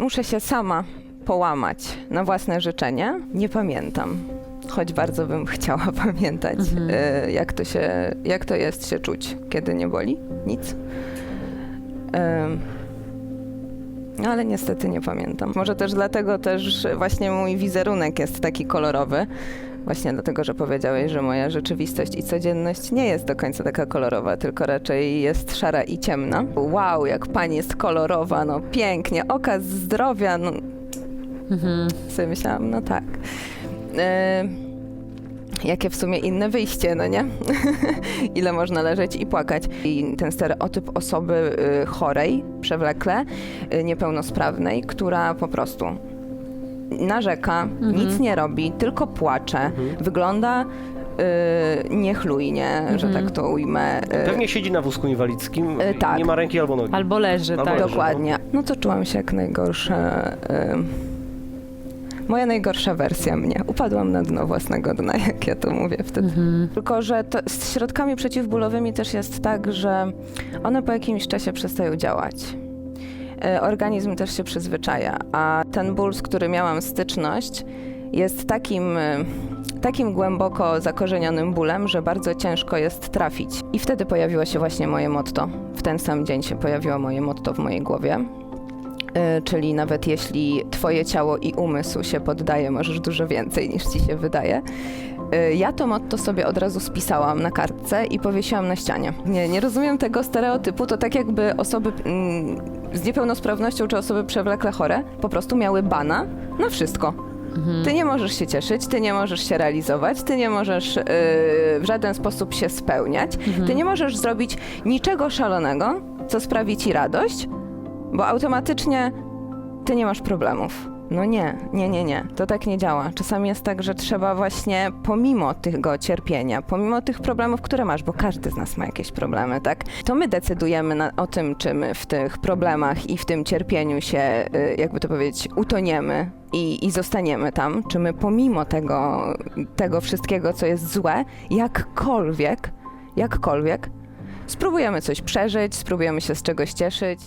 Muszę się sama połamać na własne życzenie. Nie pamiętam. Choć bardzo bym chciała pamiętać, Mhm. e, jak, to się, jak to jest się czuć, kiedy nie boli. Nic. Ale niestety nie pamiętam. Może też dlatego też właśnie mój wizerunek jest taki kolorowy. Właśnie dlatego, że powiedziałeś, że moja rzeczywistość i codzienność nie jest do końca taka kolorowa, tylko raczej jest szara i ciemna. Wow, jak pani jest kolorowa, no pięknie, okaz zdrowia, no Mhm. sobie myślałam, no tak. E, jakie w sumie inne wyjście, no nie? Ile można leżeć i płakać. I ten stereotyp osoby y, chorej, przewlekle, y, niepełnosprawnej, która po prostu narzeka, nic nie robi, tylko płacze, wygląda y, niechlujnie, że tak to ujmę. y, Pewnie siedzi na wózku inwalidzkim, E, tak. nie ma ręki albo nogi. Albo leży, Albo tak. leży. Dokładnie. No to czułam się jak najgorsza. y, moja najgorsza wersja mnie. Upadłam na dno własnego dna, jak ja to mówię wtedy. Mhm. Tylko, że to, z środkami przeciwbólowymi też jest tak, że one po jakimś czasie przestają działać. Y, Organizm też się przyzwyczaja, a ten ból, z którym miałam styczność, jest takim, y, takim głęboko zakorzenionym bólem, że bardzo ciężko jest trafić. I wtedy pojawiło się właśnie moje motto. W ten sam dzień się pojawiło moje motto w mojej głowie. Y, Czyli nawet jeśli twoje ciało i umysł się poddaje, możesz dużo więcej niż ci się wydaje. Y, Ja to motto sobie od razu spisałam na kartce i powiesiłam na ścianie. Nie, nie rozumiem tego stereotypu. To tak jakby osoby mm, z niepełnosprawnością czy osoby przewlekle chore po prostu miały bana na wszystko. Ty nie możesz się cieszyć, ty nie możesz się realizować, ty nie możesz yy, w żaden sposób się spełniać, ty nie możesz zrobić niczego szalonego, co sprawi ci radość, bo automatycznie ty nie masz problemów. No nie, nie, nie, nie. To tak nie działa. Czasami jest tak, że trzeba właśnie pomimo tego cierpienia, pomimo tych problemów, które masz, bo każdy z nas ma jakieś problemy, tak? To my decydujemy na, o tym, czy my w tych problemach i w tym cierpieniu się, y, jakby to powiedzieć, utoniemy i, i zostaniemy tam, czy my pomimo tego, tego wszystkiego, co jest złe, jakkolwiek, jakkolwiek, spróbujemy coś przeżyć, spróbujemy się z czegoś cieszyć.